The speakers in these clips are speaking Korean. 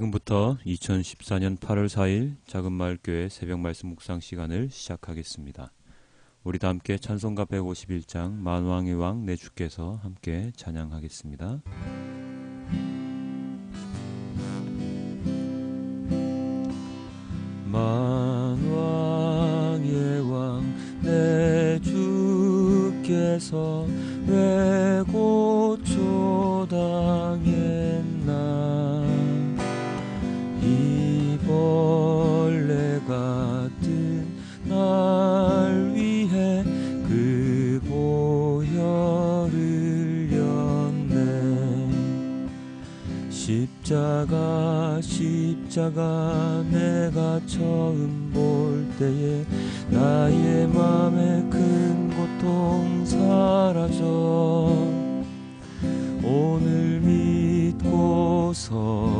지금부터 2014년 8월 4일 작은 마을교회 새벽 말씀 묵상 시간을 시작하겠습니다. 우리 다 함께 찬송가 151장 만왕의 왕 내 주께서 함께 찬양하겠습니다. 보혈을 렸네 십자가 십자가 내가 처음 볼 때에 나의 맘에 큰 고통 사라져. 오늘 믿고서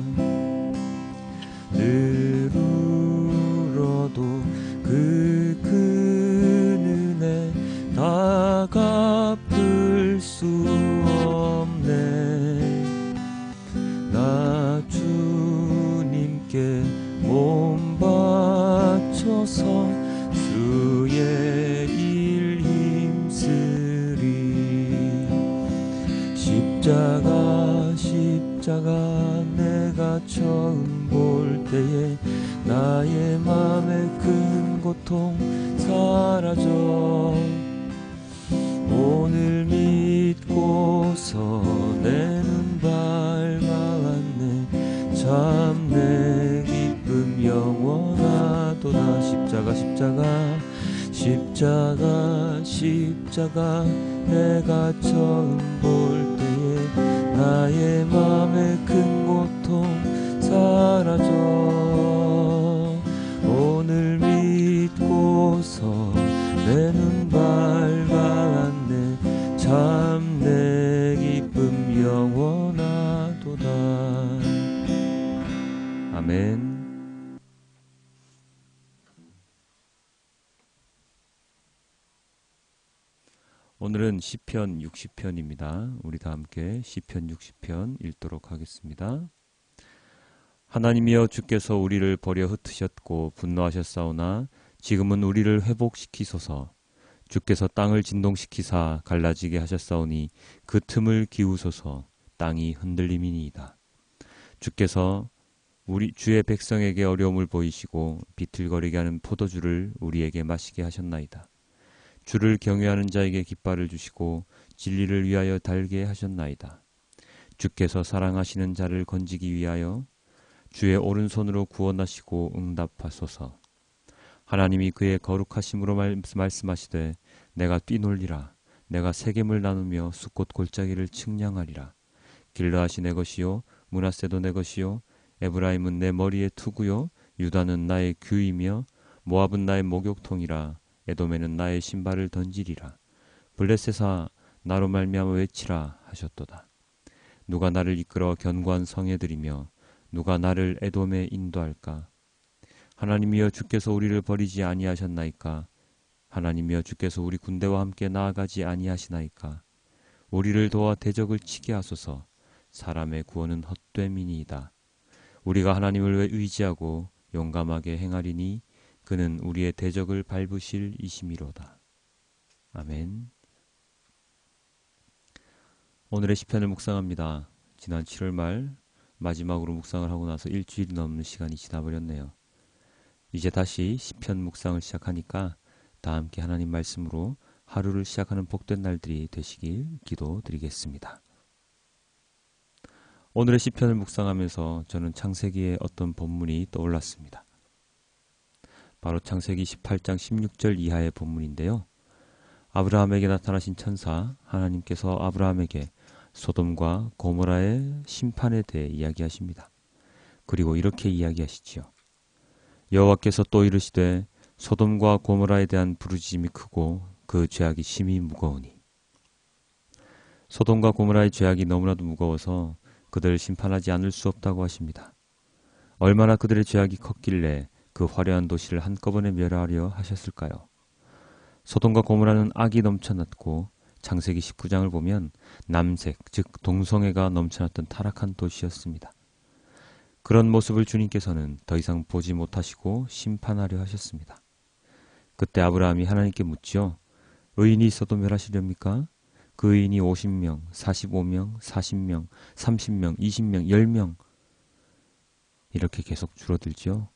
주님께 몸 바쳐서 주의 일 힘쓰리. 십자가 십자가 내가 처음 볼 때에 나의 맘에 큰 고통 사라져 십자가 십자가 내가 처음 볼 때에 나의 맘에 큰 고통 사라져 시편 60편입니다. 우리 다 함께 시편 60편 읽도록 하겠습니다. 하나님이여 주께서 우리를 버려 흩으셨고 분노하셨사오나 지금은 우리를 회복시키소서 주께서 땅을 진동시키사 갈라지게 하셨사오니 그 틈을 기우소서 땅이 흔들림이니이다. 주께서 우리 주의 백성에게 어려움을 보이시고 비틀거리게 하는 포도주를 우리에게 마시게 하셨나이다. 주를 경외하는 자에게 깃발을 주시고 진리를 위하여 달게 하셨나이다. 주께서 사랑하시는 자를 건지기 위하여 주의 오른손으로 구원하시고 응답하소서. 하나님이 그의 거룩하심으로 말씀하시되 내가 뛰놀리라 내가 세겜을 나누며 숫꽃 골짜기를 측량하리라. 길라하시 내 것이요 문하세도 내 것이요 에브라임은 내 머리의 투구요 유다는 나의 규이며 모압은 나의 목욕통이라 에돔에는 나의 신발을 던지리라. 블레셋아 나로 말미암아 외치라 하셨도다. 누가 나를 이끌어 견고한 성에 들이며 누가 나를 에돔에 인도할까? 하나님이여 주께서 우리를 버리지 아니하셨나이까? 하나님이여 주께서 우리 군대와 함께 나아가지 아니하시나이까? 우리를 도와 대적을 치게 하소서. 사람의 구원은 헛됨이니이다. 우리가 하나님을 의지하고 용감하게 행하리니 그는 우리의 대적을 밟으실 이심이로다. 아멘. 오늘의 시편을 묵상합니다. 지난 7월 말 마지막으로 묵상을 하고 나서 일주일이 넘는 시간이 지나버렸네요. 이제 다시 시편 묵상을 시작하니까 다 함께 하나님 말씀으로 하루를 시작하는 복된 날들이 되시길 기도드리겠습니다. 오늘의 시편을 묵상하면서 저는 창세기의 어떤 본문이 떠올랐습니다. 바로 창세기 18장 16절 이하의 본문인데요. 아브라함에게 나타나신 천사 하나님께서 아브라함에게 소돔과 고모라의 심판에 대해 이야기하십니다. 그리고 이렇게 이야기하시지요. 여호와께서 또 이르시되 소돔과 고모라에 대한 부르짖음이 크고 그 죄악이 심히 무거우니 소돔과 고모라의 죄악이 너무나도 무거워서 그들을 심판하지 않을 수 없다고 하십니다. 얼마나 그들의 죄악이 컸길래 그 화려한 도시를 한꺼번에 멸하려 하셨을까요? 소돔과 고모라는 악이 넘쳐났고 창세기 19장을 보면 남색, 즉 동성애가 넘쳐났던 타락한 도시였습니다. 그런 모습을 주님께서는 더 이상 보지 못하시고 심판하려 하셨습니다. 그때 아브라함이 하나님께 묻지요. 의인이 있어도 멸하시렵니까? 그 의인이 50명, 45명, 40명, 30명, 20명, 10명 이렇게 계속 줄어들죠.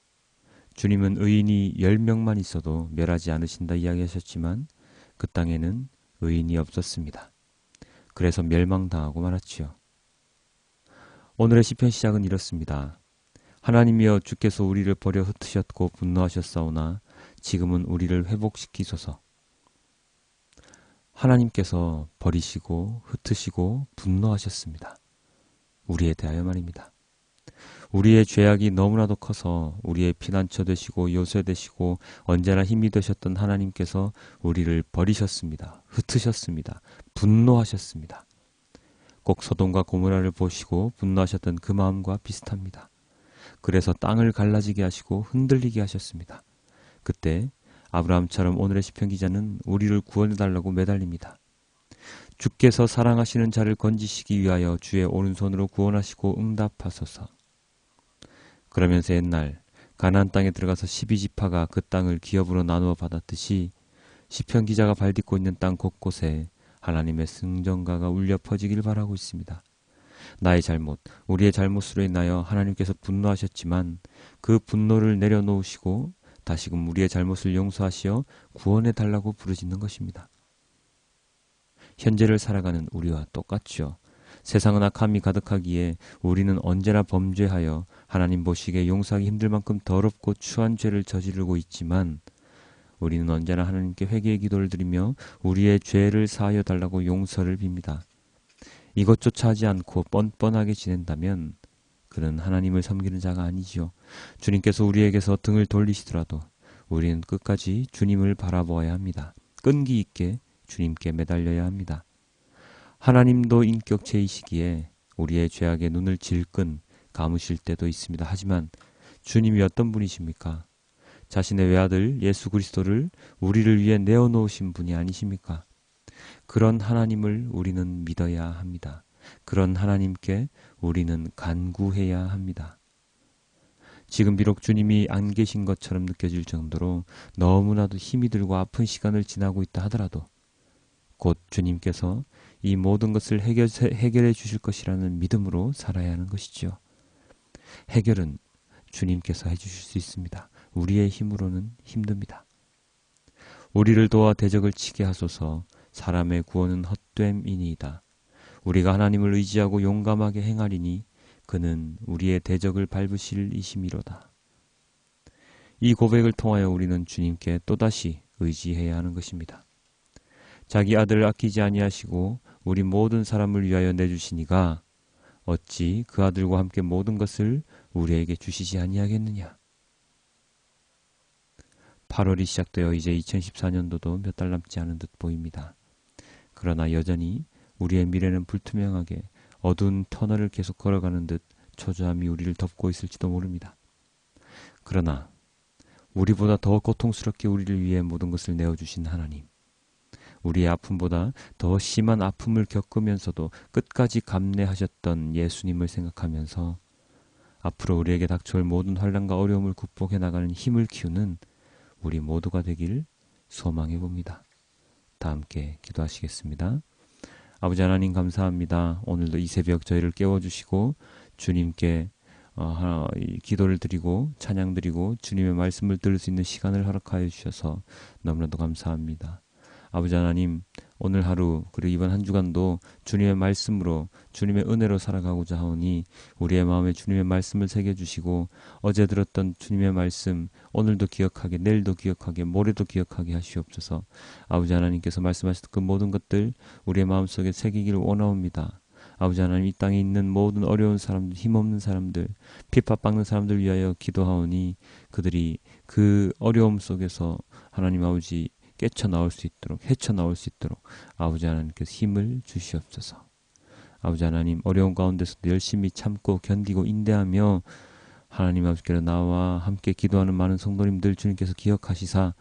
주님은 의인이 10명만 있어도 멸하지 않으신다 이야기하셨지만 그 땅에는 의인이 없었습니다. 그래서 멸망당하고 말았지요. 오늘의 시편 시작은 이렇습니다. 하나님이여 주께서 우리를 버려 흩으셨고 분노하셨사오나 지금은 우리를 회복시키소서. 하나님께서 버리시고 흩으시고 분노하셨습니다. 우리에 대하여 말입니다. 우리의 죄악이 너무나도 커서 우리의 피난처 되시고 요새 되시고 언제나 힘이 되셨던 하나님께서 우리를 버리셨습니다. 흩으셨습니다. 분노하셨습니다. 꼭 소돔과 고모라를 보시고 분노하셨던 그 마음과 비슷합니다. 그래서 땅을 갈라지게 하시고 흔들리게 하셨습니다. 그때 아브라함처럼 오늘의 시편 기자는 우리를 구원해 달라고 매달립니다. 주께서 사랑하시는 자를 건지시기 위하여 주의 오른손으로 구원하시고 응답하소서. 그러면서 옛날 가나안 땅에 들어가서 12지파가 그 땅을 기업으로 나누어 받았듯이 시편 기자가 발딛고 있는 땅 곳곳에 하나님의 승전가가 울려 퍼지길 바라고 있습니다. 나의 잘못, 우리의 잘못으로 인하여 하나님께서 분노하셨지만 그 분노를 내려놓으시고 다시금 우리의 잘못을 용서하시어 구원해 달라고 부르짖는 것입니다. 현재를 살아가는 우리와 똑같죠. 세상은 악함이 가득하기에 우리는 언제나 범죄하여 하나님 보시기에 용서하기 힘들 만큼 더럽고 추한 죄를 저지르고 있지만 우리는 언제나 하나님께 회개의 기도를 드리며 우리의 죄를 사하여 달라고 용서를 빕니다. 이것조차 하지 않고 뻔뻔하게 지낸다면 그는 하나님을 섬기는 자가 아니지요. 주님께서 우리에게서 등을 돌리시더라도 우리는 끝까지 주님을 바라보아야 합니다. 끈기 있게 주님께 매달려야 합니다. 하나님도 인격체이시기에 우리의 죄악에 눈을 질끈 감으실 때도 있습니다. 하지만 주님이 어떤 분이십니까? 자신의 외아들 예수 그리스도를 우리를 위해 내어놓으신 분이 아니십니까? 그런 하나님을 우리는 믿어야 합니다. 그런 하나님께 우리는 간구해야 합니다. 지금 비록 주님이 안 계신 것처럼 느껴질 정도로 너무나도 힘이 들고 아픈 시간을 지나고 있다 하더라도 곧 주님께서 이 모든 것을 해결, 해결해 주실 것이라는 믿음으로 살아야 하는 것이죠. 해결은 주님께서 해주실 수 있습니다. 우리의 힘으로는 힘듭니다. 우리를 도와 대적을 치게 하소서 사람의 구원은 헛됨이니이다. 우리가 하나님을 의지하고 용감하게 행하리니 그는 우리의 대적을 밟으실 이심이로다. 이 고백을 통하여 우리는 주님께 또다시 의지해야 하는 것입니다. 자기 아들을 아끼지 아니하시고 우리 모든 사람을 위하여 내주시니가 어찌 그 아들과 함께 모든 것을 우리에게 주시지 아니하겠느냐. 8월이 시작되어 이제 2014년도도 몇 달 남지 않은 듯 보입니다. 그러나 여전히 우리의 미래는 불투명하게 어두운 터널을 계속 걸어가는 듯 초조함이 우리를 덮고 있을지도 모릅니다. 그러나 우리보다 더 고통스럽게 우리를 위해 모든 것을 내어주신 하나님. 우리의 아픔보다 더 심한 아픔을 겪으면서도 끝까지 감내하셨던 예수님을 생각하면서 앞으로 우리에게 닥쳐올 모든 환란과 어려움을 극복해 나가는 힘을 키우는 우리 모두가 되길 소망해 봅니다. 다 함께 기도하시겠습니다. 아버지 하나님 감사합니다. 오늘도 이 새벽 저희를 깨워주시고 주님께 어, 기도를 드리고 찬양 드리고 주님의 말씀을 들을 수 있는 시간을 허락하여 주셔서 너무나도 감사합니다. 아버지 하나님 오늘 하루 그리고 이번 한 주간도 주님의 말씀으로 주님의 은혜로 살아가고자 하오니 우리의 마음에 주님의 말씀을 새겨 주시고 어제 들었던 주님의 말씀 오늘도 기억하게 내일도 기억하게 모레도 기억하게 하시옵소서. 아버지 하나님께서 말씀하셨던 그 모든 것들 우리의 마음속에 새기기를 원하옵니다. 아버지 하나님 이 땅에 있는 모든 어려운 사람들 힘없는 사람들 핍박받는 사람들 위하여 기도하오니 그들이 그 어려움 속에서 하나님 아버지 깨쳐 나올 수 있도록 헤쳐 나올 수 있도록 아버지 하나님께서 힘을 주시옵소서. 아버지 하나님 어려운 가운데서도 열심히 참고 견디고 인내하며 하나님 아버지께로 나와 함께 기도하는 많은 성도님들 주님께서 기억하시사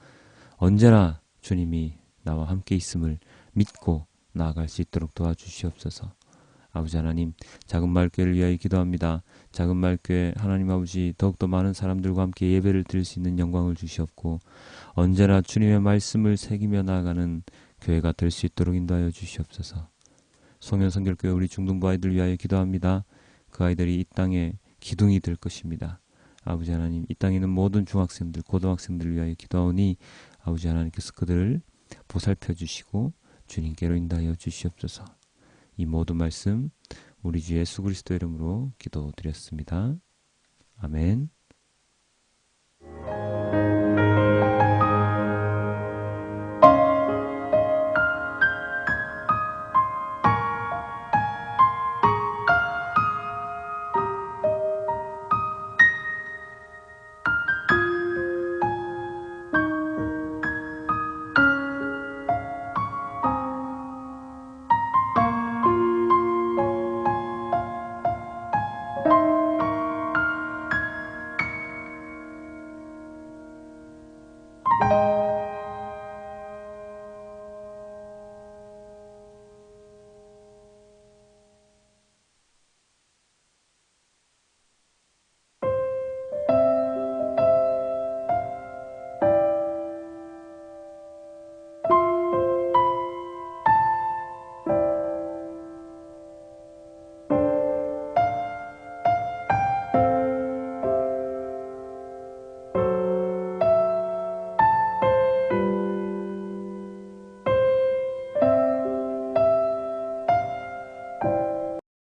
언제나 주님이 나와 함께 있음을 믿고 나아갈 수 있도록 도와주시옵소서. 아버지 하나님 작은 말교회를 위하여 기도합니다. 작은 말교회 하나님 아버지 더욱더 많은 사람들과 함께 예배를 드릴 수 있는 영광을 주시옵고 언제나 주님의 말씀을 새기며 나아가는 교회가 될 수 있도록 인도하여 주시옵소서. 송년성결교회 우리 중등부 아이들 위하여 기도합니다. 그 아이들이 이 땅에 기둥이 될 것입니다. 아버지 하나님 이 땅에 있는 모든 중학생들 고등학생들을 위하여 기도하오니 아버지 하나님께서 그들을 보살펴 주시고 주님께로 인도하여 주시옵소서. 이 모든 말씀 우리 주 예수 그리스도 이름으로 기도드렸습니다. 아멘.